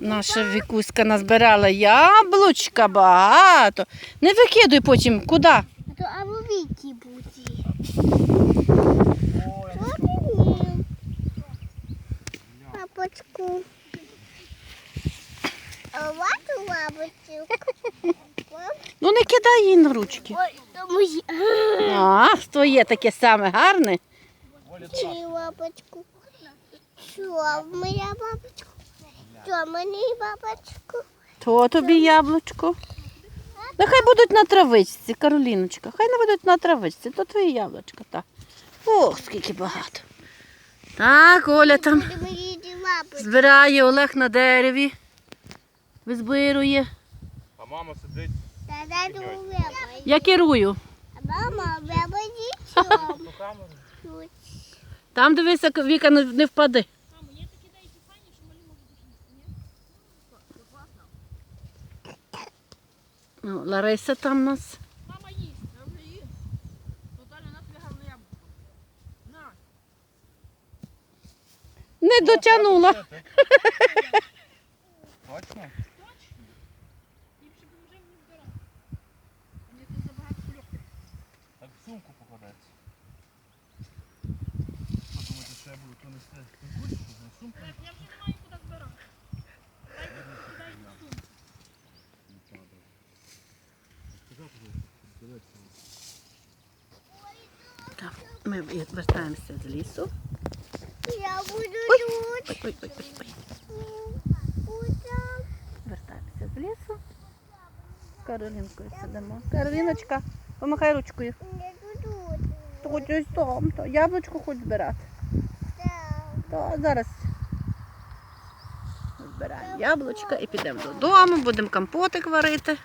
Наша Вікуська назбирала яблучка багато. Не викидуй потім. Куди? А то або віті буде. Папочку. Ну не кидай її на ручки. Ой, то мої. А, твоє таке саме гарне. Чи лапочку? Що, моя бабочка? Що, мені бабочку? То тобі яблучко. Нехай будуть на травичці, Кароліночка. Хай не будуть на травичці, то твої яблучка. Так. Ох, скільки багато. Так, Оля там збирає Олег на дереві. Визбирує. А мама сидить. Я керую. А Мама. Тут. Там дивися, Віка не, не впаде. Ну, Лариса там у нас. Мама їсть, я вже їм. Наталя, на тобі гарну яблуко. На. Не дотягнула. Точно? Ліпше б вже не збирати. Мені тут забагато кульок. Так в сумку покладається. Що думаєте, що я буду то нести? Кульку, на сумку? Так, я вже не маю куди збирати. Дай, дай сумку. Так, ми вертаємося з лісу. Я буду Ой, тут. ой, ой, ой, ой. Вертаємося з лісу. З Каролінкою сидимо. Кароліночка, помахай ручкою. Тут. Тут ось там. То яблучко хоч збирати. То зараз збираємо яблучка і підемо додому, будемо компотик варити.